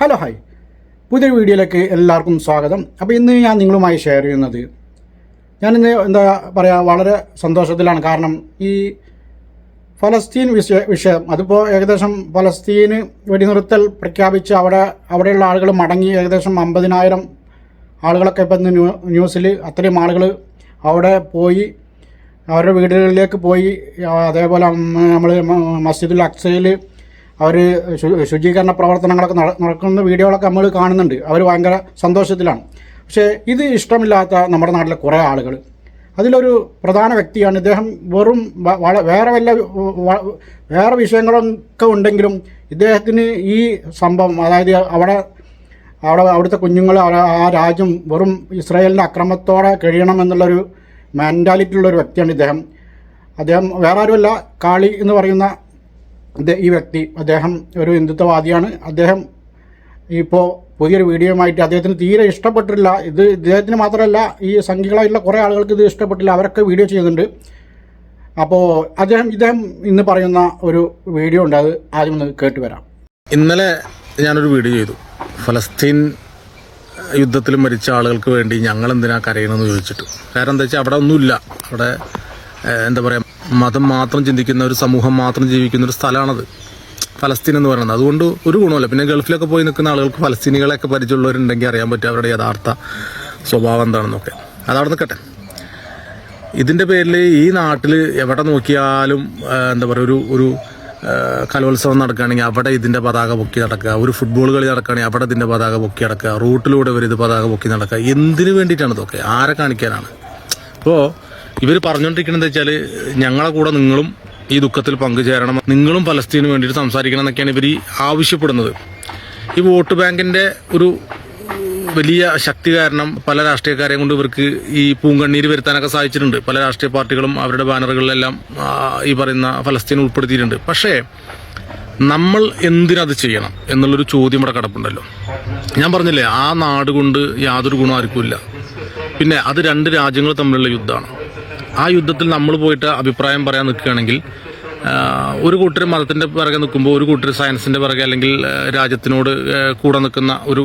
Hello hi. പുതിയൊരു വീഡിയോയിലേക്ക് എല്ലാവർക്കും സ്വാഗതം. അപ്പോൾ ഇന്ന് ഞാൻ നിങ്ങളുമായി ഷെയർ ചെയ്യുന്നത് ഞാനിന്ന് എന്താ പറയുക വളരെ സന്തോഷത്തിലാണ്. കാരണം ഈ ഫലസ്തീൻ വിഷയ വിഷയം അതിപ്പോൾ ഏകദേശം ഫലസ്തീന് വെടിനിർത്തൽ പ്രഖ്യാപിച്ച് അവിടെ അവിടെയുള്ള ആളുകൾ മടങ്ങി ഏകദേശം അമ്പതിനായിരം ആളുകളൊക്കെ ഇപ്പം ഇന്ന് ന്യൂ ന്യൂസിൽ അത്രയും ആളുകൾ അവിടെ പോയി അവരുടെ വീടുകളിലേക്ക് പോയി. അതേപോലെ നമ്മൾ മസ്ജിദുൽ അക്സയിൽ അവർ ശുചീകരണ പ്രവർത്തനങ്ങളൊക്കെ നട- നടക്കുന്ന വീഡിയോകളൊക്കെ നമ്മൾ കാണുന്നുണ്ട്. അവർ ഭയങ്കര സന്തോഷത്തിലാണ്. പക്ഷേ ഇത് ഇഷ്ടമില്ലാത്ത നമ്മുടെ നാട്ടിലെ കുറേ ആളുകൾ അതിലൊരു പ്രധാന വ്യക്തിയാണ് ഇദ്ദേഹം. വെറും വേറെ വല്ല വേറെ വിഷയങ്ങളൊക്കെ ഉണ്ടെങ്കിലും ഇദ്ദേഹത്തിന് ഈ സംഭവം അതായത് അവിടെ അവിടെ അവിടുത്തെ കുഞ്ഞുങ്ങൾ ആ- രാജ്യം വെറും ഇസ്രായേലിന്റെ അക്രമത്തോടെ കഴിയണം എന്നുള്ളൊരു മെന്റാലിറ്റി ഉള്ള ഒരു വ്യക്തിയാണ് ഇദ്ദേഹം. അദ്ദേഹം വേറെ ആരുമല്ല. കാളി എന്ന് പറയുന്ന ഈ വ്യക്തി അദ്ദേഹം ഒരു ഹിന്ദുത്വവാദിയാണ്. അദ്ദേഹം ഇപ്പോൾ പുതിയൊരു വീഡിയോയുമായിട്ട് അദ്ദേഹത്തിന് തീരെ ഇഷ്ടപ്പെട്ടില്ല ഇത് ഇദ്ദേഹത്തിന് മാത്രമല്ല ഈ സംഖ്യകളായിട്ടുള്ള കുറേ ആളുകൾക്ക് ഇത് ഇഷ്ടപ്പെട്ടില്ല. അവരൊക്കെ വീഡിയോ ചെയ്യുന്നുണ്ട്. അപ്പോൾ അദ്ദേഹം ഇദ്ദേഹം ഇന്ന് പറയുന്ന ഒരു വീഡിയോ ഉണ്ട്. അത് ആദ്യം ഒന്ന് കേട്ട് വരാം. ഇന്നലെ ഞാനൊരു വീഡിയോ ചെയ്തു. ഫലസ്തീൻ യുദ്ധത്തിൽ മരിച്ച ആളുകൾക്ക് വേണ്ടി ഞങ്ങൾ എന്തിനാ കരയണമെന്ന് ചോദിച്ചിട്ട്. കാരണം എന്താ വെച്ചാൽ അവിടെ ഒന്നുമില്ല. അവിടെ എന്താ പറയുക മതം മാത്രം ചിന്തിക്കുന്ന ഒരു സമൂഹം മാത്രം ജീവിക്കുന്ന ഒരു സ്ഥലമാണത്. ഫലസ്തീൻ എന്ന് പറയുന്നത്. അതുകൊണ്ട് ഒരു ഗുണമല്ല പിന്നെ ഗൾഫിലൊക്കെ പോയി നിൽക്കുന്ന ആളുകൾക്ക് ഫലസ്തീനികളെയൊക്കെ പരിചയമുള്ളവരുണ്ടെങ്കിൽ അറിയാൻ പറ്റും അവരുടെ യഥാർത്ഥ സ്വഭാവം എന്താണെന്നൊക്കെ. അതവിടെ നിൽക്കട്ടെ. ഇതിന്റെ പേരിൽ ഈ നാട്ടിൽ എവിടെ നോക്കിയാലും എന്താ പറയുക ഒരു ഒരു കലോത്സവം നടക്കുകയാണെങ്കിൽ അവിടെ ഇതിന്റെ പതാക പൊക്കി നടക്കുക. ഒരു ഫുട്ബോൾ കളി നടക്കുകയാണെങ്കിൽ അവിടെ ഇതിന്റെ പതാക പൊക്കി നടക്കുക. റൂട്ടിലൂടെ ഇവർ ഇത് പതാക പൊക്കി നടക്കുക. എന്തിനു വേണ്ടിയിട്ടാണ് ഇതൊക്കെ? ആരെ കാണിക്കാനാണ്? ഇപ്പോൾ ഇവർ പറഞ്ഞുകൊണ്ടിരിക്കുന്നത് വെച്ചാൽ ഞങ്ങളെ കൂടെ നിങ്ങളും ഈ ദുഃഖത്തിൽ പങ്കുചേരണം. നിങ്ങളും പലസ്തീന് വേണ്ടിയിട്ട് സംസാരിക്കണം എന്നൊക്കെയാണ് ഇവർ ആവശ്യപ്പെടുന്നത്. ഈ വോട്ട് ബാങ്കിന്റെ ഒരു വലിയ ശക്തി കാരണം പല രാഷ്ട്രീയക്കാരെയും കൊണ്ട് ഇവർക്ക് ഈ പൂങ്കണ്ണീര് വരുത്താനൊക്കെ സാധിച്ചിട്ടുണ്ട്. പല രാഷ്ട്രീയ പാർട്ടികളും അവരുടെ ബാനറുകളിലെല്ലാം ഈ പറയുന്ന ഫലസ്തീൻ ഉൾപ്പെടുത്തിയിട്ടുണ്ട്. പക്ഷേ നമ്മൾ എന്തിനത് ചെയ്യണം എന്നുള്ളൊരു ചോദ്യം ഇവിടെ കിടപ്പുണ്ടല്ലോ. ഞാൻ പറഞ്ഞില്ലേ ആ നാട് കൊണ്ട് യാതൊരു ഗുണം ആർക്കുമില്ല പിന്നെ അത് രണ്ട് രാജ്യങ്ങൾ തമ്മിലുള്ള യുദ്ധമാണ്. ആ യുദ്ധത്തിൽ നമ്മൾ പോയിട്ട് അഭിപ്രായം പറയാൻ നിൽക്കുകയാണെങ്കിൽ ഒരു കൂട്ടർ മതത്തിന്റെ പിറകെ നിൽക്കുമ്പോൾ ഒരു കൂട്ടർ സയൻസിന്റെ പിറകെ അല്ലെങ്കിൽ രാജ്യത്തിനോട് കൂടെ നിൽക്കുന്ന ഒരു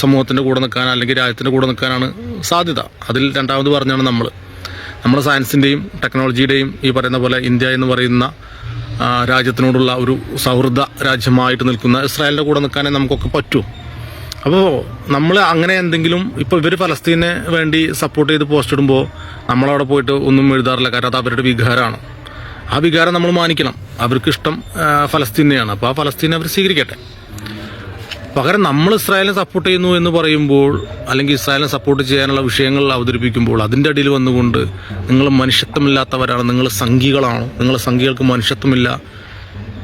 സമൂഹത്തിന്റെ കൂടെ നിൽക്കാൻ അല്ലെങ്കിൽ രാജ്യത്തിന്റെ കൂടെ നിൽക്കാനാണ് സാധ്യത. അതിൽ രണ്ടാമത് പറഞ്ഞാണ് നമ്മൾ നമ്മൾ സയൻസിന്റെയും ടെക്നോളജിയുടെയും ഈ പറയുന്ന പോലെ ഇന്ത്യ എന്ന് പറയുന്ന രാജ്യത്തിനോടുള്ള ഒരു സൗഹൃദ രാജ്യമായിട്ട് നിൽക്കുന്ന ഇസ്രായേലിന്റെ കൂടെ നിൽക്കാനേ നമുക്കൊക്കെ പറ്റൂ. അപ്പോൾ നമ്മൾ അങ്ങനെ എന്തെങ്കിലും ഇപ്പോൾ ഇവർ ഫലസ്തീനെ വേണ്ടി സപ്പോർട്ട് ചെയ്ത് പോസ്റ്റ് ഇടുമ്പോൾ നമ്മളവിടെ പോയിട്ട് ഒന്നും എഴുതാറില്ല. കാരണം അത് അവരുടെ വികാരമാണ് ആ വികാരം നമ്മൾ മാനിക്കണം. അവർക്ക് ഇഷ്ടം ഫലസ്തീനെയാണ്. അപ്പോൾ ആ ഫലസ്തീനെ അവർ സ്വീകരിക്കട്ടെ. പകരം നമ്മൾ ഇസ്രായേലിനെ സപ്പോർട്ട് ചെയ്യുന്നു എന്ന് പറയുമ്പോൾ അല്ലെങ്കിൽ ഇസ്രായേലിനെ സപ്പോർട്ട് ചെയ്യാനുള്ള വിഷയങ്ങൾ അവതരിപ്പിക്കുമ്പോൾ അതിന്റെ അടിയിൽ വന്നുകൊണ്ട് നിങ്ങൾ മനുഷ്യത്വമില്ലാത്തവരാണ്. നിങ്ങൾ സംഘികളാണ്. നിങ്ങൾ സംഘികൾക്ക് മനുഷ്യത്വമില്ല.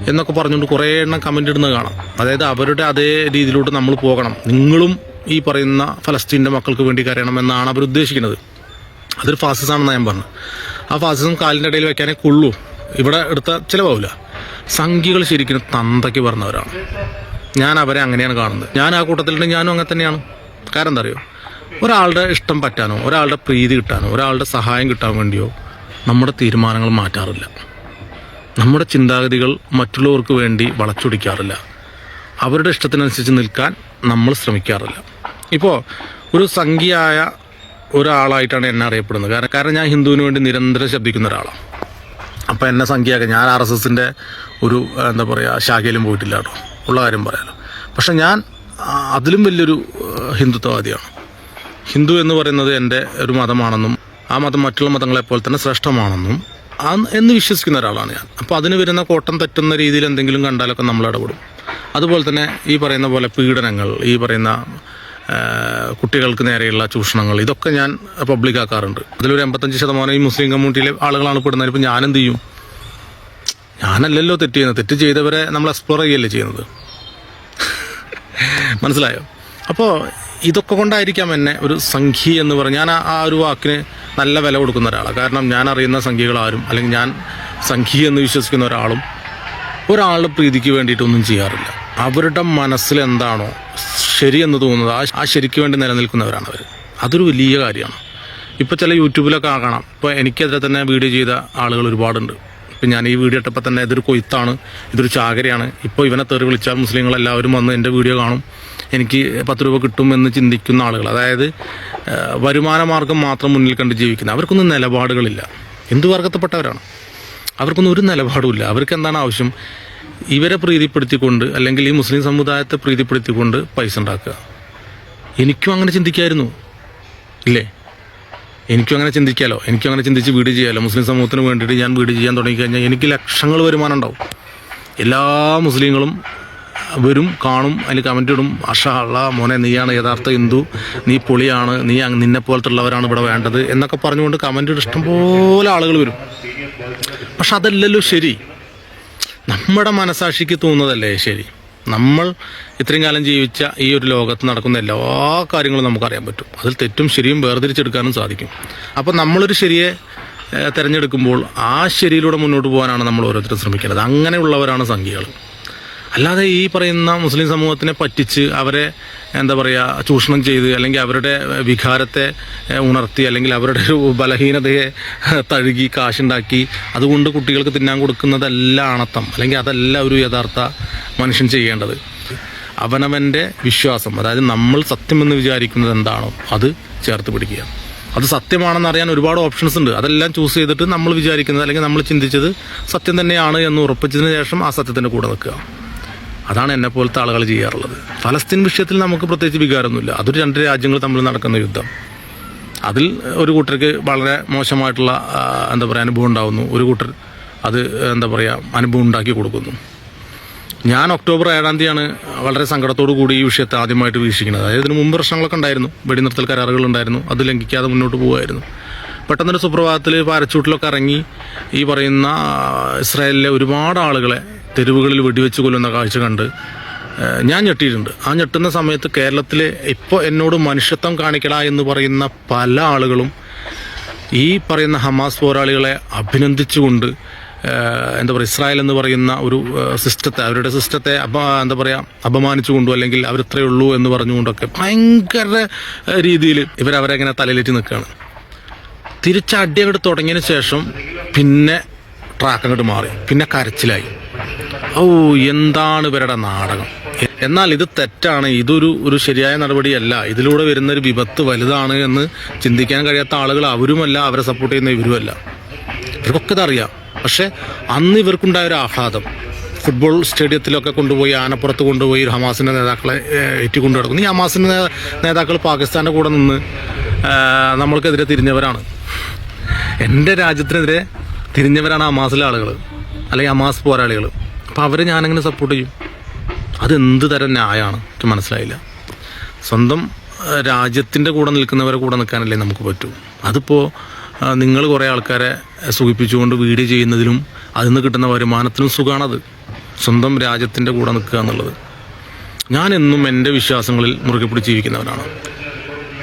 എന്നൊക്കെ പറഞ്ഞുകൊണ്ട് കുറേ എണ്ണം കമന്റ് ഇടുന്നത് കാണാം. അതായത് അവരുടെ അതേ രീതിയിലോട്ട് നമ്മൾ പോകണം. നിങ്ങളും ഈ പറയുന്ന ഫലസ്തീന്റെ മക്കൾക്ക് വേണ്ടി കരയണം എന്നാണ് അവർ ഉദ്ദേശിക്കുന്നത്. അതൊരു ഫാസിസമാണെന്ന് ഞാൻ പറഞ്ഞു ആ ഫാസിസം കാലിന്റെ ഇടയിൽ വെക്കാനേ കൊള്ളൂ. ഇവിടെ എടുത്ത ചിലവാവില്ല. സംഖ്യകൾ ശരിക്കും തന്തയ്ക്ക് പറഞ്ഞവരാണ്. ഞാൻ അവരെ അങ്ങനെയാണ് കാണുന്നത്. ഞാൻ ആ കൂട്ടത്തിലുണ്ടെങ്കിൽ ഞാനും അങ്ങനെ തന്നെയാണ്. കാരണം എന്താ അറിയോ? ഒരാളുടെ ഇഷ്ടം പറ്റാനോ ഒരാളുടെ പ്രീതി കിട്ടാനോ ഒരാളുടെ സഹായം കിട്ടാൻ വേണ്ടിയോ നമ്മുടെ തീരുമാനങ്ങൾ മാറ്റാറില്ല. നമ്മുടെ ചിന്താഗതികൾ മറ്റുള്ളവർക്ക് വേണ്ടി വളച്ചൊടിക്കാറില്ല. അവരുടെ ഇഷ്ടത്തിനനുസരിച്ച് നിൽക്കാൻ നമ്മൾ ശ്രമിക്കാറില്ല. ഇപ്പോൾ ഒരു സംഖ്യയായ ഒരാളായിട്ടാണ് എന്നെ അറിയപ്പെടുന്നത്. കാരണം കാരണം ഞാൻ ഹിന്ദുവിന് വേണ്ടി നിരന്തരം ശബ്ദിക്കുന്ന ഒരാളാണ്. അപ്പം എന്നെ സംഖ്യയാക്കുക ഞാൻ ആർ എസ് എസിന്റെ ഒരു എന്താ പറയുക ശാഖയിലും പോയിട്ടില്ല കേട്ടോ. ഉള്ള കാര്യം പറയാലോ. പക്ഷെ ഞാൻ അതിലും വലിയൊരു ഹിന്ദുത്വവാദിയാണ്. ഹിന്ദു എന്ന് പറയുന്നത് എന്റെ ഒരു മതമാണെന്നും ആ മതം മറ്റുള്ള മതങ്ങളെപ്പോലെ തന്നെ ശ്രേഷ്ഠമാണെന്നും ആ എന്ന് വിശ്വസിക്കുന്ന ഒരാളാണ് ഞാൻ. അപ്പോൾ അതിന് വരുന്ന കോട്ടം തെറ്റുന്ന രീതിയിൽ എന്തെങ്കിലും കണ്ടാലൊക്കെ നമ്മൾ ഇടപെടും. അതുപോലെ തന്നെ ഈ പറയുന്ന പോലെ പീഡനങ്ങൾ ഈ പറയുന്ന കുട്ടികൾക്ക് നേരെയുള്ള ചൂഷണങ്ങൾ ഇതൊക്കെ ഞാൻ പബ്ലിക് ആക്കാറുണ്ട്. അതിലൊരു എൺപത്തഞ്ച് ശതമാനം ഈ മുസ്ലിം കമ്മ്യൂണിറ്റിയിലെ ആളുകളാണ് പെടുന്നത്. ഇപ്പോൾ ഞാനെന്ത് ചെയ്യും? ഞാനല്ലല്ലോ തെറ്റ് ചെയ്യുന്നത്. തെറ്റ് ചെയ്തവരെ നമ്മൾ എക്സ്പ്ലോർ ചെയ്യല്ലേ ചെയ്യുന്നത്? മനസ്സിലായോ? അപ്പോൾ ഇതൊക്കെ കൊണ്ടായിരിക്കാം എന്നെ ഒരു സംഖ്യ എന്ന് പറഞ്ഞ ഞാൻ ആ- ഒരു വാക്കിന് നല്ല വില കൊടുക്കുന്ന ഒരാളാണ് കാരണം ഞാൻ അറിയുന്ന സംഖ്യകളാരും അല്ലെങ്കിൽ ഞാൻ സംഖ്യ എന്ന് വിശ്വസിക്കുന്ന ഒരാളും ഒരാളുടെ പ്രീതിക്ക് വേണ്ടിയിട്ടൊന്നും ചെയ്യാറില്ല. അവരുടെ മനസ്സിൽ എന്താണോ ശരിയെന്ന് തോന്നുന്നത് ആ ആ ശരിക്ക് വേണ്ടി നിലനിൽക്കുന്നവരാണ് അവർ അതൊരു വലിയ കാര്യമാണ്. ഇപ്പോൾ ചില യൂട്യൂബിലൊക്കെ കാണാം. ഇപ്പോൾ എനിക്കെതിരെ തന്നെ വീഡിയോ ചെയ്ത ആളുകൾ ഒരുപാടുണ്ട്. ഇപ്പം ഞാൻ ഈ വീഡിയോ ഇട്ടപ്പോൾ തന്നെ ഇതൊരു കൊയ്ത്താണ് ഇതൊരു ചാകരയാണ്. ഇപ്പോൾ ഇവനെ തെറി വിളിച്ചാൽ മുസ്ലിങ്ങളെല്ലാവരും വന്ന് എന്റെ വീഡിയോ കാണും. എനിക്ക് പത്ത് രൂപ കിട്ടുമെന്ന് ചിന്തിക്കുന്ന ആളുകൾ അതായത് വരുമാന മാർഗം മാത്രം മുന്നിൽ കണ്ട് ജീവിക്കുന്ന അവർക്കൊന്നും നിലപാടുകളില്ല. എന്തു വർഗത്തിൽപ്പെട്ടവരാണ്? അവർക്കൊന്നും ഒരു നിലപാടുമില്ല അവർക്ക് എന്താണ് ആവശ്യം? ഇവരെ പ്രീതിപ്പെടുത്തിക്കൊണ്ട് അല്ലെങ്കിൽ ഈ മുസ്ലിം സമുദായത്തെ പ്രീതിപ്പെടുത്തിക്കൊണ്ട് പൈസ ഉണ്ടാക്കുക. എനിക്കും അങ്ങനെ ചിന്തിക്കായിരുന്നു. ഇല്ലേ? എനിക്കും അങ്ങനെ ചിന്തിക്കാലോ? എനിക്കും അങ്ങനെ ചിന്തിച്ച് വീട് ചെയ്യാലോ? മുസ്ലിം സമൂഹത്തിന് വേണ്ടിയിട്ട് ഞാൻ വീട് ചെയ്യാൻ തുടങ്ങിക്കഴിഞ്ഞാൽ എനിക്ക് ലക്ഷങ്ങൾ വരുമാനം ഉണ്ടാവും. എല്ലാ മുസ്ലിങ്ങളും വരും കാണും അതിൽ കമന്റ് ഇടും. അഷാ അള്ള മോനെ നീയാണ് യഥാർത്ഥ ഹിന്ദു നീ പൊളിയാണ്. നീ നിന്നെ പോലത്തുള്ളവരാണ് ഇവിടെ വേണ്ടത് എന്നൊക്കെ പറഞ്ഞുകൊണ്ട് കമന്റ് ഇട്ട് ഇഷ്ടംപോലെ ആളുകൾ വരും. പക്ഷെ അതല്ലല്ലോ ശരി. നമ്മുടെ മനസാക്ഷിക്ക് തോന്നുന്നതല്ലേ ശരി. നമ്മൾ ഇത്രയും കാലം ജീവിച്ച ഈ ഒരു ലോകത്ത് നടക്കുന്ന എല്ലാ കാര്യങ്ങളും നമുക്കറിയാൻ പറ്റും. അതിൽ തെറ്റും ശരിയും വേർതിരിച്ചെടുക്കാനും സാധിക്കും. അപ്പോൾ നമ്മളൊരു ശരിയെ തിരഞ്ഞെടുക്കുമ്പോൾ ആ ശരിയിലൂടെ മുന്നോട്ട് പോകാനാണ് നമ്മൾ ഓരോരുത്തരും ശ്രമിക്കേണ്ടത്. അങ്ങനെയുള്ളവരാണ് സംഖ്യകൾ. അല്ലാതെ ഈ പറയുന്ന മുസ്ലിം സമൂഹത്തിനെ പറ്റിച്ച് അവരെ എന്താ പറയുക ചൂഷണം ചെയ്ത് അല്ലെങ്കിൽ അവരുടെ വികാരത്തെ ഉണർത്തി അല്ലെങ്കിൽ അവരുടെ ഒരു ബലഹീനതയെ തഴുകി കാശുണ്ടാക്കി അതുകൊണ്ട് കുട്ടികൾക്ക് തിന്നാൻ കൊടുക്കുന്നതല്ല അണത്തം അല്ലെങ്കിൽ അതല്ല ഒരു യഥാർത്ഥ മനുഷ്യൻ ചെയ്യേണ്ടത്. അവനവന്റെ വിശ്വാസം അതായത് നമ്മൾ സത്യമെന്ന് വിചാരിക്കുന്നത് എന്താണോ അത് ചേർത്ത് പിടിക്കുക. അത് സത്യമാണെന്ന് അറിയാൻ ഒരുപാട് ഓപ്ഷൻസ് ഉണ്ട്. അതെല്ലാം ചൂസ് ചെയ്തിട്ട് നമ്മൾ വിചാരിക്കുന്നത് അല്ലെങ്കിൽ നമ്മൾ ചിന്തിച്ചത് സത്യം തന്നെയാണ് എന്ന് ഉറപ്പിച്ചതിന് ശേഷം ആ സത്യത്തിന്റെ കൂടെ നിൽക്കുക. അതാണ് എന്നെ പോലത്തെ ആളുകൾ ചെയ്യാറുള്ളത്. ഫലസ്തീൻ വിഷയത്തിൽ നമുക്ക് പ്രത്യേകിച്ച് വികാരമൊന്നുമില്ല. അതൊരു രണ്ട് രാജ്യങ്ങൾ തമ്മിൽ നടക്കുന്ന യുദ്ധം. അതിൽ ഒരു കൂട്ടർക്ക് വളരെ മോശമായിട്ടുള്ള എന്താ പറയുക അനുഭവം ഉണ്ടാകുന്നു ഒരു കൂട്ടർ അത് എന്താ പറയുക അനുഭവം ഉണ്ടാക്കി കൊടുക്കുന്നു. ഞാൻ ഒക്ടോബർ ഏഴാം തീയതിയാണ് വളരെ സങ്കടത്തോടു കൂടി ഈ വിഷയത്തെ ആദ്യമായിട്ട് വീക്ഷിക്കുന്നത്. അതായത് ഇതിന് മുമ്പ് പ്രശ്നങ്ങളൊക്കെ ഉണ്ടായിരുന്നു. വെടിനിർത്തൽ കരാറുകൾ ഉണ്ടായിരുന്നു. അത് ലംഘിക്കാതെ മുന്നോട്ട് പോകുമായിരുന്നു പെട്ടെന്നൊരു സുപ്രഭാതത്തിൽ പാരച്ചൂട്ടിലൊക്കെ ഇറങ്ങി ഈ പറയുന്ന ഇസ്രായേലിലെ ഒരുപാട് ആളുകളെ തെരുവുകളിൽ വെടിവെച്ച് കൊല്ലുന്ന കാഴ്ച കണ്ട് ഞാൻ ഞെട്ടിയിട്ടുണ്ട്. ആ ഞെട്ടുന്ന സമയത്ത് കേരളത്തിലെ ഇപ്പോൾ എന്നോട് മനുഷ്യത്വം കാണിക്കട എന്ന് പറയുന്ന പല ആളുകളും ഈ പറയുന്ന ഹമാസ് പോരാളികളെ അഭിനന്ദിച്ചുകൊണ്ട് എന്താ പറയുക ഇസ്രായേൽ എന്ന് പറയുന്ന ഒരു സിസ്റ്റത്തെ അവരുടെ സിസ്റ്റത്തെ അപ എന്താ പറയുക അപമാനിച്ചുകൊണ്ടും അല്ലെങ്കിൽ അവരിത്രയേ ഉള്ളൂ എന്ന് പറഞ്ഞുകൊണ്ടൊക്കെ ഭയങ്കര രീതിയിൽ ഇവരവരെ ഇങ്ങനെ തലയിലേറ്റ് നിൽക്കുകയാണ് തിരിച്ചടി അങ്ങോട്ട് തുടങ്ങിയതിന് ശേഷം പിന്നെ ട്രാക്ക് അങ്ങോട്ട് മാറി. പിന്നെ കരച്ചിലായി. ഓ എന്താണ് ഇവരുടെ നാടകം? എന്നാൽ ഇത് തെറ്റാണ്. ഇതൊരു ഒരു ശരിയായ നടപടിയല്ല. ഇതിലൂടെ വരുന്ന ഒരു വിപത്ത് വലുതാണ് എന്ന് ചിന്തിക്കാൻ കഴിയാത്ത ആളുകൾ അവരുമല്ല അവരെ സപ്പോർട്ട് ചെയ്യുന്ന ഇവരുമല്ല. ഇവർക്കൊക്കെ ഇതറിയാം പക്ഷെ അന്ന് ഇവർക്കുണ്ടായ ഒരു ആഹ്ലാദം. ഫുട്ബോൾ സ്റ്റേഡിയത്തിലൊക്കെ കൊണ്ടുപോയി ആനപ്പുറത്ത് കൊണ്ടുപോയി ഹമാസിന്റെ നേതാക്കളെ ഏഹ്, ഏറ്റിക്കൊണ്ട് നടക്കുന്നു. ഈ ഹമാസിന്റെ നേതാക്കൾ പാകിസ്ഥാന്റെ കൂടെ നിന്ന് നമ്മൾക്കെതിരെ തിരിഞ്ഞവരാണ്. എന്റെ രാജ്യത്തിനെതിരെ തിരിഞ്ഞവരാണ് ഹമാസിലെ ആളുകൾ അല്ലെങ്കിൽ ഹമാസ് പോരാളികൾ അപ്പോൾ അവരെ ഞാനങ്ങനെ സപ്പോർട്ട് ചെയ്യും. അതെന്ത് തരം ന്യായമാണ് എനിക്ക് മനസ്സിലായില്ല. സ്വന്തം രാജ്യത്തിന്റെ കൂടെ നിൽക്കുന്നവരെ കൂടെ നിൽക്കാനല്ലേ നമുക്ക് പറ്റൂ. അതിപ്പോൾ നിങ്ങൾ കുറേ ആൾക്കാരെ സുഖിപ്പിച്ചുകൊണ്ട് വീഡിയോ ചെയ്യുന്നതിലും അതിൽ നിന്ന് കിട്ടുന്ന വരുമാനത്തിനും സുഖമാണത് സ്വന്തം രാജ്യത്തിന്റെ കൂടെ നിൽക്കുക എന്നുള്ളത്. ഞാൻ എന്നും എന്റെ വിശ്വാസങ്ങളിൽ മുറുകെ പിടിച്ച് ജീവിക്കുന്നവനാണ്.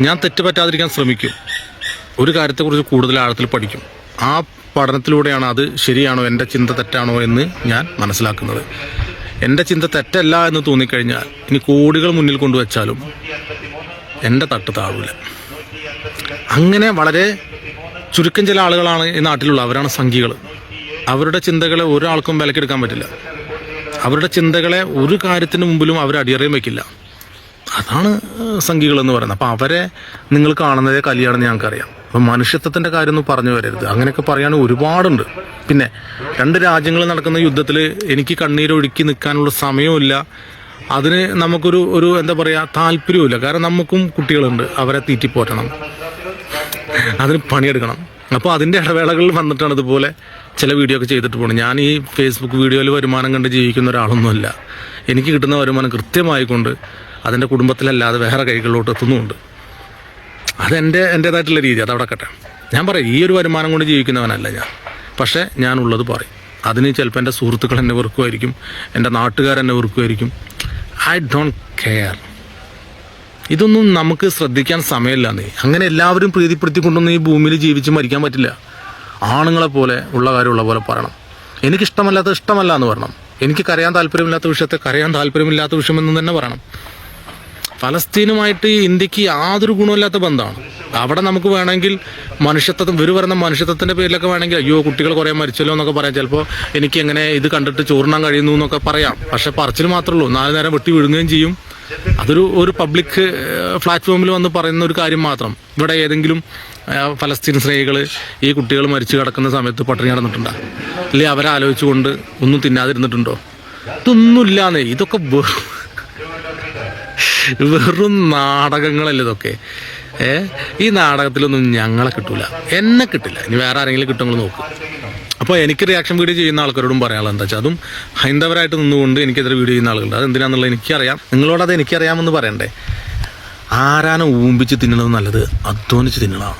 ഞാൻ തെറ്റ് പറ്റാതിരിക്കാൻ ശ്രമിക്കും. ഒരു കാര്യത്തെക്കുറിച്ച് കൂടുതൽ ആഴത്തിൽ പഠിക്കും. ആ പഠനത്തിലൂടെയാണ് അത് ശരിയാണോ എന്റെ ചിന്ത തെറ്റാണോ എന്ന് ഞാൻ മനസ്സിലാക്കുന്നത്. എന്റെ ചിന്ത തെറ്റല്ല എന്ന് തോന്നിക്കഴിഞ്ഞാൽ ഇനി കോടികൾ മുന്നിൽ കൊണ്ടുവച്ചാലും എന്റെ തട്ട് താഴൂല. അങ്ങനെ വളരെ ചുരുക്കം ചില ആളുകളാണ് ഈ നാട്ടിലുള്ള അവരാണ് സംഘികൾ. അവരുടെ ചിന്തകളെ ഒരാൾക്കും വിലക്കെടുക്കാൻ പറ്റില്ല. അവരുടെ ചിന്തകളെ ഒരു കാര്യത്തിന് മുമ്പിലും അവർ അടിയറിയും വയ്ക്കില്ല അതാണ് സംഘികൾ എന്ന് പറയുന്നത്. അപ്പോൾ അവരെ നിങ്ങൾ കാണുന്നതേ കല്യാണം ഞങ്ങൾക്കറിയാം. അപ്പം മനുഷ്യത്വത്തിന്റെ കാര്യമൊന്നും പറഞ്ഞു വരരുത്. അങ്ങനെയൊക്കെ പറയുകയാണെങ്കിൽ ഒരുപാടുണ്ട്. പിന്നെ രണ്ട് രാജ്യങ്ങൾ നടക്കുന്ന യുദ്ധത്തിൽ എനിക്ക് കണ്ണീരൊഴുക്കി നിൽക്കാനുള്ള സമയമില്ല അതിന് നമുക്കൊരു ഒരു എന്താ പറയുക താല്പര്യമില്ല കാരണം നമുക്കും കുട്ടികളുണ്ട്. അവരെ തീറ്റിപ്പോറ്റണം. അതിന് പണിയെടുക്കണം. അപ്പോൾ അതിന്റെ ഇടവേളകളിൽ വന്നിട്ടാണ് ഇതുപോലെ ചില വീഡിയോ ഒക്കെ ചെയ്തിട്ട് പോകുന്നത്. ഞാൻ ഈ ഫേസ്ബുക്ക് വീഡിയോയിൽ വരുമാനം കണ്ട് ജീവിക്കുന്ന ഒരാളൊന്നുമല്ല. എനിക്ക് കിട്ടുന്ന വരുമാനം കൃത്യമായിക്കൊണ്ട് അതിന്റെ കുടുംബത്തിലല്ലാതെ വേറെ കൈകളിലോട്ട് എത്തുന്നുമുണ്ട്. അതെന്റെ എന്റേതായിട്ടുള്ള രീതി അതവിടെ കട്ടെ ഞാൻ പറയും ഈ ഒരു വരുമാനം കൊണ്ട് ജീവിക്കുന്നവനല്ല ഞാൻ. പക്ഷേ ഞാനുള്ളത് പറയും അതിന് ചിലപ്പോൾ എന്റെ സുഹൃത്തുക്കൾ എന്നെ വെറുക്കുമായിരിക്കും എന്റെ നാട്ടുകാരെന്നെ വെറുക്കുമായിരിക്കും. ഐ ഡോണ്ട് കെയർ ഇതൊന്നും നമുക്ക് ശ്രദ്ധിക്കാൻ സമയമില്ല നീ അങ്ങനെ എല്ലാവരും പ്രീതിപ്പെടുത്തിക്കൊണ്ടൊന്നും ഈ ഭൂമിയിൽ ജീവിച്ച് മരിക്കാൻ പറ്റില്ല. ആണുങ്ങളെ പോലെ ഉള്ള കാര്യമുള്ള പോലെ പറയണം. എനിക്കിഷ്ടമല്ലാത്ത ഇഷ്ടമല്ല എന്ന് പറയണം. എനിക്ക് കരയാൻ താല്പര്യമില്ലാത്ത വിഷയത്തെ കരയാൻ താല്പര്യമില്ലാത്ത വിഷയമെന്ന് തന്നെ പറയണം. ഫലസ്തീനുമായിട്ട് ഇന്ത്യയ്ക്ക് യാതൊരു ഗുണമില്ലാത്ത ബന്ധമാണ്. അവിടെ നമുക്ക് വേണമെങ്കിൽ മനുഷ്യത്വം ഇവർ പറയുന്ന മനുഷ്യത്വത്തിന്റെ പേരിലൊക്കെ വേണമെങ്കിൽ അയ്യോ കുട്ടികൾ കുറേ മരിച്ചല്ലോ എന്നൊക്കെ പറയാം. ചിലപ്പോൾ എനിക്ക് എങ്ങനെ ഇത് കണ്ടിട്ട് ചോറിനാൻ കഴിയുന്നു എന്നൊക്കെ പറയാം. പക്ഷെ പറച്ചിൽ മാത്രമേ ഉള്ളൂ. നാല് നേരം വെട്ടി വിഴുങ്ങുകയും ചെയ്യും. അതൊരു ഒരു പബ്ലിക് പ്ലാറ്റ്ഫോമിൽ വന്ന് പറയുന്ന ഒരു കാര്യം മാത്രം. ഇവിടെ ഏതെങ്കിലും ഫലസ്തീൻ സ്ത്രീകൾ ഈ കുട്ടികൾ മരിച്ചു കിടക്കുന്ന സമയത്ത് പട്ടിണി കിടന്നിട്ടുണ്ടോ? അല്ലെങ്കിൽ അവരെ ആലോചിച്ചുകൊണ്ട് ഒന്നും തിന്നാതിരുന്നിട്ടുണ്ടോ? ഇതൊന്നുമില്ലാന്നേ. ഇതൊക്കെ വെറും നാടകങ്ങളല്ല ഇതൊക്കെ? ഏ? ഈ നാടകത്തിലൊന്നും ഞങ്ങളെ കിട്ടൂല. എന്നെ കിട്ടില്ല. ഇനി വേറെ ആരെങ്കിലും കിട്ടുമെങ്കിൽ നോക്കും. അപ്പോൾ എനിക്ക് റിയാക്ഷൻ വീഡിയോ ചെയ്യുന്ന ആൾക്കാരോടും പറയാനുള്ളത് എന്താ വെച്ചാൽ അതും ഹൈന്ദവരായിട്ട് നിന്നുകൊണ്ട് എനിക്കെതിരെ വീഡിയോ ചെയ്യുന്ന ആളുകളുണ്ട്. അത് എന്തിനാന്നുള്ളത് എനിക്കറിയാം. നിങ്ങളോട് അത് എനിക്കറിയാമെന്ന് പറയണ്ടേ? ആരാനെ ഊമ്പിച്ച് തിന്നണത് നല്ലത്? അധ്വാനിച്ച് തിന്നണതാണ്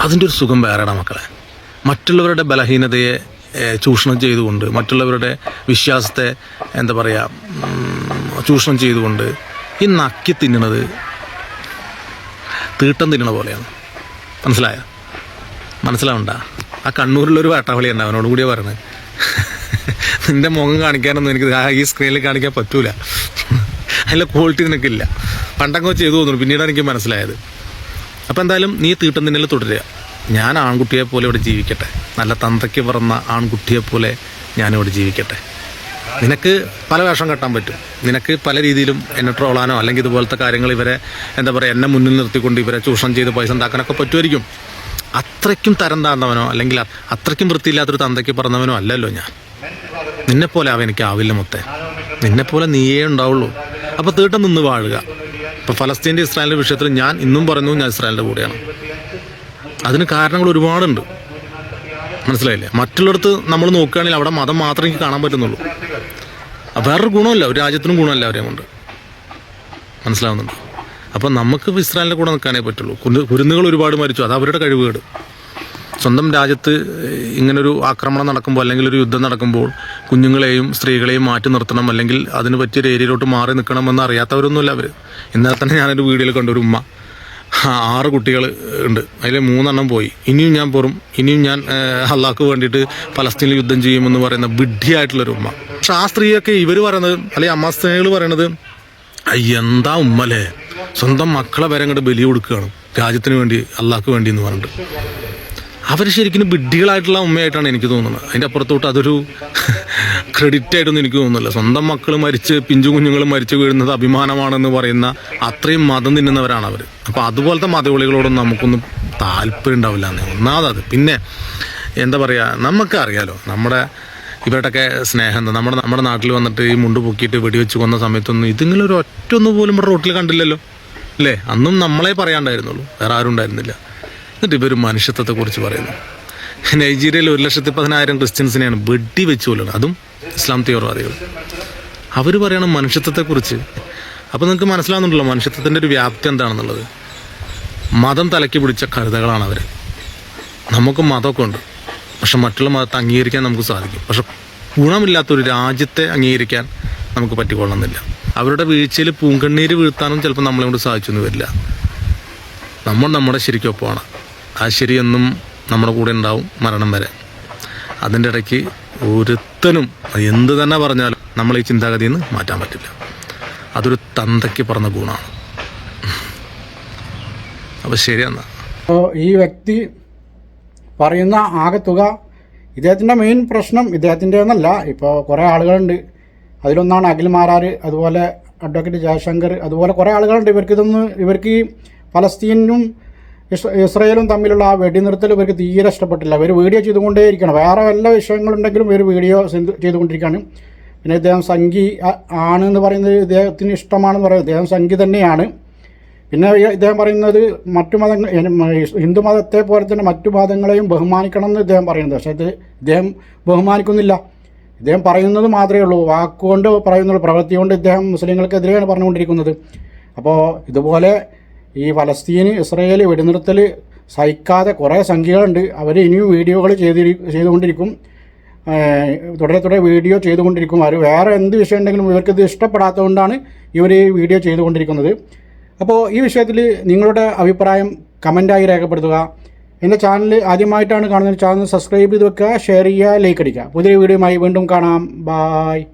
അതിന്റെ ഒരു സുഖം വേറെയാണ് മക്കളെ. മറ്റുള്ളവരുടെ ബലഹീനതയെ ചൂഷണം ചെയ്തുകൊണ്ട് മറ്റുള്ളവരുടെ വിശ്വാസത്തെ എന്താ പറയുക ചൂഷണം ചെയ്തുകൊണ്ട് ഈ നക്കി തിന്നണത് തീട്ടം തിന്നണ പോലെയാണ്. മനസ്സിലായോ? മനസ്സിലാവണ്ട? ആ കണ്ണൂരിലൊരു വേട്ടാവളി ഉണ്ട് അവനോട് കൂടിയാ പറയുന്നത് നിന്റെ മുഖം കാണിക്കാനൊന്നും എനിക്ക് ഈ സ്ക്രീനിൽ കാണിക്കാൻ പറ്റൂല. അതിലെ ക്വാളിറ്റി നിനക്കില്ല. പണ്ടങ്ങോ ചെയ്തു തോന്നുന്നു പിന്നീടാണ് എനിക്ക് മനസ്സിലായത്. അപ്പം എന്തായാലും നീ തീട്ടം തിന്നൽ തുടരുക. ഞാൻ ആൺകുട്ടിയെ പോലെ ഇവിടെ ജീവിക്കട്ടെ. നല്ല തന്തയ്ക്ക് പറന്ന ആൺകുട്ടിയെ പോലെ ഞാനിവിടെ ജീവിക്കട്ടെ. നിനക്ക് പല വേഷം കെട്ടാൻ പറ്റും. നിനക്ക് പല രീതിയിലും എന്നെ ട്രോളാനോ അല്ലെങ്കിൽ ഇതുപോലത്തെ കാര്യങ്ങൾ ഇവരെ എന്താ പറയുക എന്നെ മുന്നിൽ നിർത്തിക്കൊണ്ട് ഇവരെ ചൂഷണം ചെയ്ത് പൈസ ഉണ്ടാക്കാനൊക്കെ പറ്റുമായിരിക്കും. അത്രയ്ക്കും തരം താഴ്ന്നവനോ അല്ലെങ്കിൽ അത്രയ്ക്കും വൃത്തിയില്ലാത്തൊരു തന്തയ്ക്ക് പറഞ്ഞവനോ അല്ലല്ലോ ഞാൻ. നിന്നെപ്പോലെ അവ എനിക്ക് ആവില്ല മൊത്തേ. നിന്നെപ്പോലെ നീയേ ഉണ്ടാവുള്ളൂ. അപ്പോൾ തീട്ടം നിന്ന് വാഴുക. ഇപ്പോൾ ഫലസ്തീന്റെ ഇസ്രായേലിന്റെ വിഷയത്തിൽ ഞാൻ ഇന്നും പറയുന്നു ഞാൻ ഇസ്രായേലിന്റെ കൂടെയാണ്. അതിന് കാരണങ്ങൾ ഒരുപാടുണ്ട്. മനസ്സിലായില്ലേ? മറ്റുള്ളിടത്ത് നമ്മൾ നോക്കുകയാണെങ്കിൽ അവിടെ മതം മാത്രമേ എനിക്ക് കാണാൻ പറ്റുന്നുള്ളൂ. വേറൊരു ഗുണമല്ല. ഒരു രാജ്യത്തിനും ഗുണമല്ല അവരെ കൊണ്ട്. മനസ്സിലാവുന്നുണ്ട്? അപ്പം നമുക്ക് ഇസ്രായേലിന്റെ കൂടെ നിൽക്കാനേ പറ്റുള്ളൂ. കുരു- കുരുന്നുകൾ ഒരുപാട് മരിച്ചു. അത് അവരുടെ കഴിവുകേട്. സ്വന്തം രാജ്യത്ത് ഇങ്ങനൊരു ആക്രമണം നടക്കുമ്പോൾ അല്ലെങ്കിൽ ഒരു യുദ്ധം നടക്കുമ്പോൾ കുഞ്ഞുങ്ങളെയും സ്ത്രീകളെയും മാറ്റി നിർത്തണം. അല്ലെങ്കിൽ അതിന് പറ്റിയൊരു ഏരിയയിലോട്ട് മാറി നിൽക്കണമെന്ന് അറിയാത്തവരൊന്നുമില്ല അവർ ഇന്നലെ തന്നെ ഞാനൊരു വീഡിയോയിൽ കണ്ട ഒരു ഉമ്മ. ആറ് കുട്ടികൾ ഉണ്ട്. അതിൽ മൂന്നെണ്ണം പോയി. ഇനിയും ഞാൻ പോറും. ഇനിയും ഞാൻ അള്ളാഹ്ക്ക് വേണ്ടിയിട്ട് പലസ്തീനിൽ യുദ്ധം ചെയ്യുമെന്ന് പറയുന്ന വിഡ്ഢിയായിട്ടുള്ളൊരു ഉമ്മ. ശാസ്ത്രീയൊക്കെ ഇവർ പറയുന്നത് അല്ലെങ്കിൽ അമ്മ സ്ത്രീകൾ പറയണത് "അയ്യ, എന്താ ഉമ്മലേ? സ്വന്തം മക്കളെ വരെ അങ്ങോട്ട് ബലി കൊടുക്കുകയാണ് രാജ്യത്തിന് വേണ്ടി അള്ളാഹ്ക്ക് വേണ്ടി എന്ന് പറഞ്ഞിട്ട്. അവർ ശരിക്കും വിഡ്ഢികളായിട്ടുള്ള ഉമ്മയായിട്ടാണ് എനിക്ക് തോന്നുന്നത്. അതിന്റെ അപ്പുറത്തോട്ട് അതൊരു ക്രെഡിറ്റ് ആയിട്ടൊന്നും എനിക്ക് തോന്നുന്നില്ല. സ്വന്തം മക്കൾ മരിച്ച് പിഞ്ചു കുഞ്ഞുങ്ങൾ മരിച്ചു വീഴുന്നത് അഭിമാനമാണെന്ന് പറയുന്ന അത്രയും മതം തിന്നുന്നവരാണ് അവർ അപ്പോൾ അതുപോലത്തെ മതവിളികളോടൊന്നും നമുക്കൊന്നും താല്പര്യം ഉണ്ടാവില്ല ഒന്നാമതത് ഒന്നാമത് പിന്നെ എന്താ പറയുക നമുക്കറിയാലോ നമ്മുടെ ഇവരുടെയൊക്കെ സ്നേഹം എന്താ? നമ്മുടെ നമ്മുടെ നാട്ടിൽ വന്നിട്ട് ഈ മുണ്ട് പൊക്കിയിട്ട് വെടിവെച്ച് കൊന്ന സമയത്തൊന്നും ഇതിങ്ങനെ ഒരു ഒറ്റ ഒന്നും പോലും ഇവിടെ റോട്ടിൽ കണ്ടില്ലല്ലോ. അല്ലേ? അന്നും നമ്മളെ പറയാണ്ടായിരുന്നുള്ളൂ. വേറെ ആരും ഉണ്ടായിരുന്നില്ല. എന്നിട്ട് ഇവർ മനുഷ്യത്വത്തെക്കുറിച്ച് പറയുന്നു. നൈജീരിയയിൽ ഒരു ലക്ഷത്തി പതിനായിരം ക്രിസ്ത്യൻസിനെയാണ് വെടി വെച്ച് കൊല്ലുന്നത് അതും ഇസ്ലാം തീവ്രവാദികൾ. അവർ പറയണം മനുഷ്യത്വത്തെക്കുറിച്ച് അപ്പോൾ നിങ്ങൾക്ക് മനസ്സിലാവുന്നുണ്ടല്ലോ മനുഷ്യത്വത്തിന്റെ ഒരു വ്യാപ്തി എന്താണെന്നുള്ളത്. മതം തലയ്ക്ക് പിടിച്ച കഴുതകളാണ് അവർ നമുക്ക് മതമൊക്കെ ഉണ്ട്. പക്ഷെ മറ്റുള്ള മതത്തെ അംഗീകരിക്കാൻ നമുക്ക് സാധിക്കും. പക്ഷെ ഗുണമില്ലാത്തൊരു രാജ്യത്തെ അംഗീകരിക്കാൻ നമുക്ക് പറ്റിക്കൊള്ളുന്നില്ല അവരുടെ വീഴ്ചയിൽ പൂങ്കണ്ണീര് വീഴ്ത്താനും ചിലപ്പോൾ നമ്മളെ കൊണ്ട് സാധിച്ചൊന്നും വരില്ല. നമ്മൾ നമ്മുടെ ശരിക്കൊപ്പമാണ്. ആ എന്നും നമ്മുടെ കൂടെ ഉണ്ടാവും മരണം വരെ. അതിന്റെ ഇടയ്ക്ക് ഒരുത്തനും എന്ത് തന്നെ പറഞ്ഞാലും നമ്മൾ ഈ ചിന്താഗതിയിൽ നിന്ന് മാറ്റാൻ പറ്റില്ല. അതൊരു തന്തയ്ക്ക് പറഞ്ഞ ഗുണമാണ്. അപ്പോൾ ശരിയെന്നാ അപ്പോൾ ഈ വ്യക്തി പറയുന്ന ആകെ തുക ഇദ്ദേഹത്തിന്റെ മെയിൻ പ്രശ്നം ഇദ്ദേഹത്തിന്റെ എന്നല്ല ഇപ്പോൾ കുറേ ആളുകളുണ്ട്. അതിലൊന്നാണ് അഖിൽ മാരാർ അതുപോലെ അഡ്വക്കേറ്റ് ജയശങ്കർ അതുപോലെ കുറേ ആളുകളുണ്ട്. ഇവർക്ക് ഇവർക്ക് ഈ ഫലസ്തീനും ഇസ്രയേലും തമ്മിലുള്ള ആ വെടിനിർത്തൽ ഇവർക്ക് തീരെ ഇഷ്ടപ്പെട്ടില്ല. ഇവർ വീഡിയോ ചെയ്തുകൊണ്ടേയിരിക്കണം. വേറെ വല്ല വിഷയങ്ങളുണ്ടെങ്കിലും ഇവർ വീഡിയോ ചെയ്ത് ചെയ്തുകൊണ്ടിരിക്കുകയാണ്. പിന്നെ ഇദ്ദേഹം സംഘി ആണെന്ന് പറയുന്നത് ഇദ്ദേഹത്തിന് ഇഷ്ടമാണെന്ന് പറയുന്നത് ഇദ്ദേഹം സംഘി തന്നെയാണ്. പിന്നെ ഇദ്ദേഹം പറയുന്നത് മറ്റു മതങ്ങൾ ഹിന്ദു മതത്തെ പോലെ തന്നെ മറ്റു മതങ്ങളെയും ബഹുമാനിക്കണം എന്ന് ഇദ്ദേഹം പറയുന്നത്. പക്ഷേ ഇത് ഇദ്ദേഹം ബഹുമാനിക്കുന്നില്ല. ഇദ്ദേഹം പറയുന്നത് മാത്രമേ ഉള്ളൂ. വാക്കുകൊണ്ട് പറയുന്നുള്ളൂ. പ്രവൃത്തി കൊണ്ട് ഇദ്ദേഹം മുസ്ലിങ്ങൾക്കെതിരെയാണ് പറഞ്ഞുകൊണ്ടിരിക്കുന്നത്. അപ്പോൾ ഇതുപോലെ ഈ ഫലസ്തീന് ഇസ്രയേൽ വെടിനിർത്തൽ സഹിക്കാതെ കുറേ സംഖ്യകളുണ്ട്. അവർ ഇനിയും വീഡിയോകൾ ചെയ്തിരി ചെയ്തുകൊണ്ടിരിക്കും. തുടരെ തുടരെ വീഡിയോ ചെയ്തുകൊണ്ടിരിക്കും. അവർ വേറെ എന്ത് വിഷയം ഉണ്ടെങ്കിലും ഇവർക്കിത് ഇഷ്ടപ്പെടാത്തതുകൊണ്ടാണ് ഇവർ ഈ വീഡിയോ ചെയ്തുകൊണ്ടിരിക്കുന്നത്. അപ്പോൾ ഈ വിഷയത്തിൽ നിങ്ങളുടെ അഭിപ്രായം കമന്റായി രേഖപ്പെടുത്തുക. എന്റെ ചാനൽ ആദ്യമായിട്ടാണ് കാണുന്നത് ചാനൽ സബ്സ്ക്രൈബ് ചെയ്ത് വെക്കുക ഷെയർ ചെയ്യുക ലൈക്ക് അടിക്കുക. പുതിയ വീഡിയോയുമായി വീണ്ടും കാണാം. ബായ്.